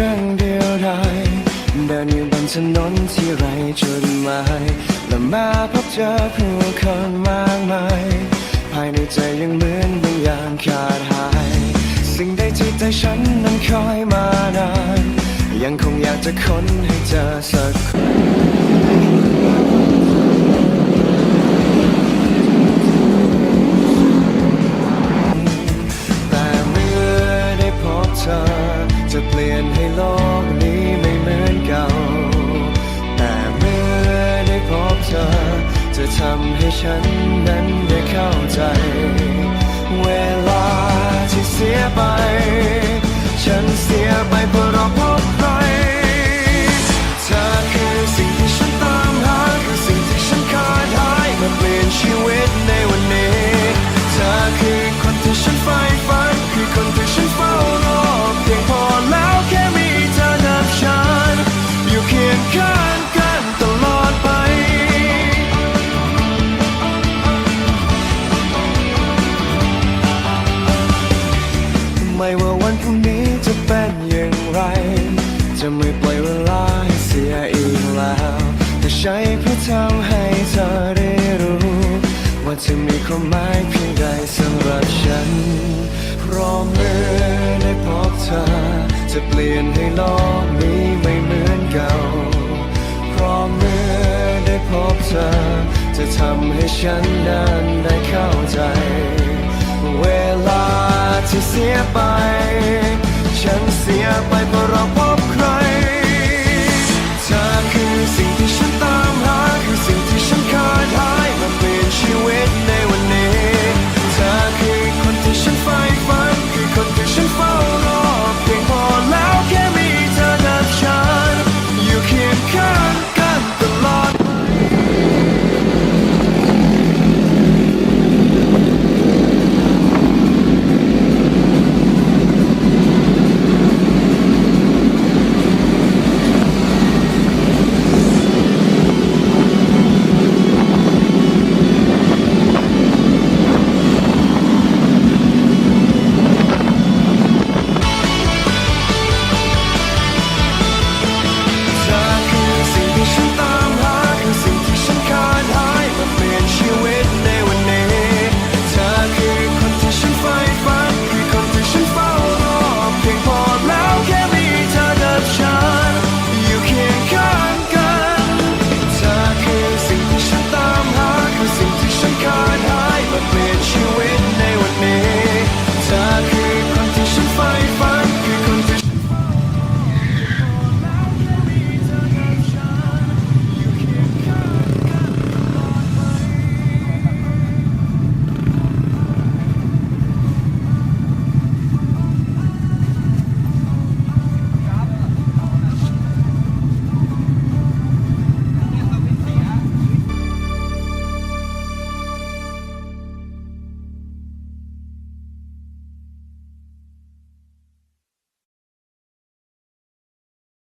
ช่างเดียวดายเดินอยู่บนถนนที่ไรจุดหมายและมาพบเจอผู้คนมากมาย ภายในใจยังเหมือนบางอย่างขาดหาย สิ่งใดที่ใจฉันนั้นคอยมานาน ยังคงอยากจะค้นให้เจอสักคน โลกนี้ไม่เหมือนเก่า แต่เมื่อได้พบเธอ จะทำให้ฉันนั้นได้เข้าใจ เวลาที่เสียไป จะไม่ปล่อยเวลาเสียอีกแล้วแต่ใช้เพื่อทำให้เธอได้รู้ ว่าเธอมีความหมายเพียงใดสำหรับฉันพราะเมื่อได้พบเธอจะเปลี่ยนให้โลกนี้ไม่เหมือนเก่า พราะเมื่อได้พบเธอ จะทำให้ฉันนั้นได้เข้าใจ เวลาที่เสียไป ฉันเสียไปเพราะ